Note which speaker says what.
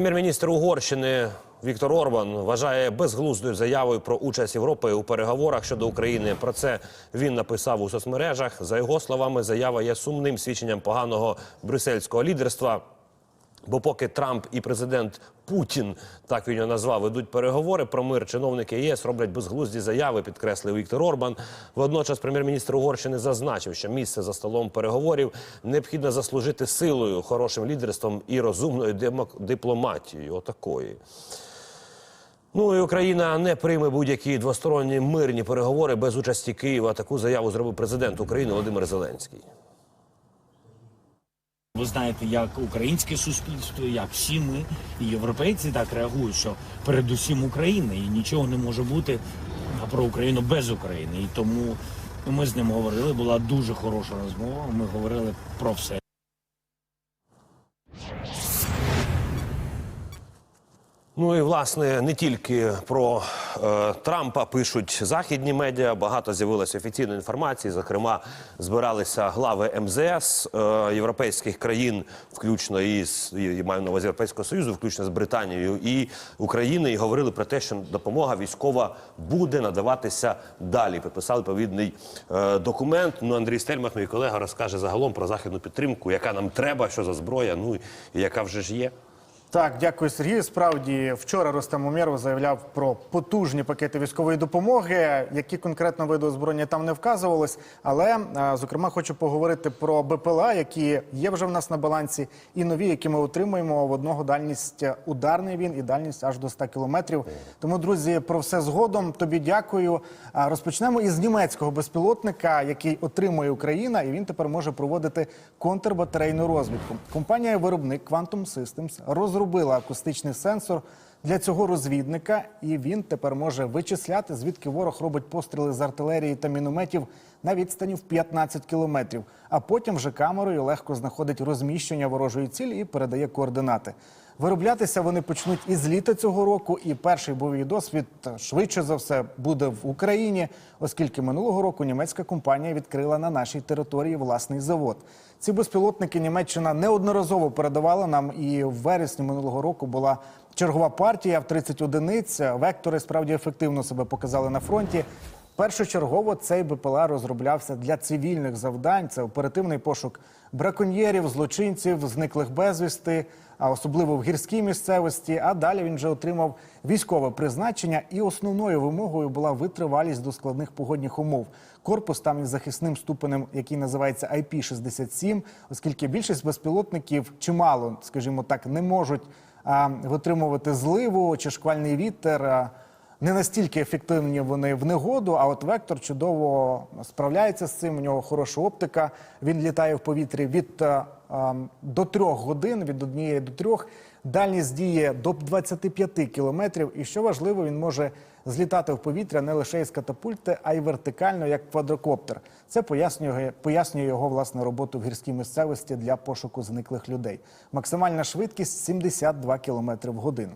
Speaker 1: Прем'єр-міністр Угорщини Віктор Орбан вважає безглуздою заявою про участь Європи у переговорах щодо України. Про це він написав у соцмережах. За його словами, заява є сумним свідченням поганого брюссельського лідерства. Бо поки Трамп і президент Путін, так він його назвав, ведуть переговори про мир, чиновники ЄС роблять безглузді заяви, підкреслив Віктор Орбан. Водночас прем'єр-міністр Угорщини зазначив, що місце за столом переговорів необхідно заслужити силою, хорошим лідерством і розумною дипломатією. Отакої. Ну і Україна не прийме будь-які двосторонні мирні переговори без участі Києва. Таку заяву зробив президент України Володимир Зеленський.
Speaker 2: Ви знаєте, як українське суспільство, як всі ми і європейці так реагують, що передусім Україна і нічого не може бути про Україну без України. І тому ми з ним говорили. Була дуже хороша розмова. Ми говорили про все.
Speaker 1: Ну і власне не тільки про е, Трампа пишуть західні медіа. Багато з'явилося офіційної інформації. Зокрема, збиралися глави МЗС е, європейських країн, включно із і маю на увазі Європейського союзу, включно з Британією і України, і говорили про те, що допомога військова буде надаватися далі. Підписали відповідний е, документ. Ну Андрій Стельмах, мій колега, розкаже загалом про західну підтримку, яка нам треба, що за зброя, ну і яка вже ж є.
Speaker 3: Так, дякую, Сергію. Справді вчора Ростем Умєров заявляв про потужні пакети військової допомоги, які конкретно види озброєння там не вказувалось. Але е, зокрема хочу поговорити про БПЛА, які є вже в нас на балансі, і нові, які ми отримуємо в одного дальність е, ударний він і дальність аж до 100 кілометрів. Тому, друзі, про все згодом. Тобі дякую. Розпочнемо із німецького безпілотника, який отримує Україна, і він тепер може проводити контрбатарейну розвідку. Компанія-виробник Quantum Systems розробила акустичний сенсор для цього розвідника, і він тепер може вичисляти, звідки ворог робить постріли з артилерії та мінометів на відстані в 15 кілометрів. А потім вже камерою легко знаходить розміщення ворожої цілі і передає координати. Вироблятися вони почнуть із літа цього року, і перший бойовий досвід е, швидше за все буде в Україні, оскільки минулого року німецька компанія відкрила на нашій території власний завод. Ці безпілотники Німеччина неодноразово передавала нам, і в вересні минулого року була чергова партія в 30 одиниць. Вектори справді ефективно себе показали на фронті. Першочергово цей БПЛА розроблявся для цивільних завдань. Це оперативний пошук браконьєрів, злочинців, зниклих безвісти, а особливо в гірській місцевості. А далі він вже отримав військове призначення, і основною вимогою була витривалість до складних погодних умов. Корпус там із захисним ступенем, який називається IP-67, оскільки більшість безпілотників чимало, скажімо так, не можуть а, витримувати зливу чи шквальний вітер. Не настільки ефективні вони в негоду, а от вектор чудово справляється з цим. У нього хороша оптика. Він літає в повітрі від е, е, до трьох годин, від однієї до трьох. Дальність діє до 25 кілометрів. І що важливо, він може злітати в повітря не лише із катапульти, а й вертикально, як квадрокоптер. Це пояснює, пояснює його власне роботу в гірській місцевості для пошуку зниклих людей. Максимальна швидкість 72 км в годину.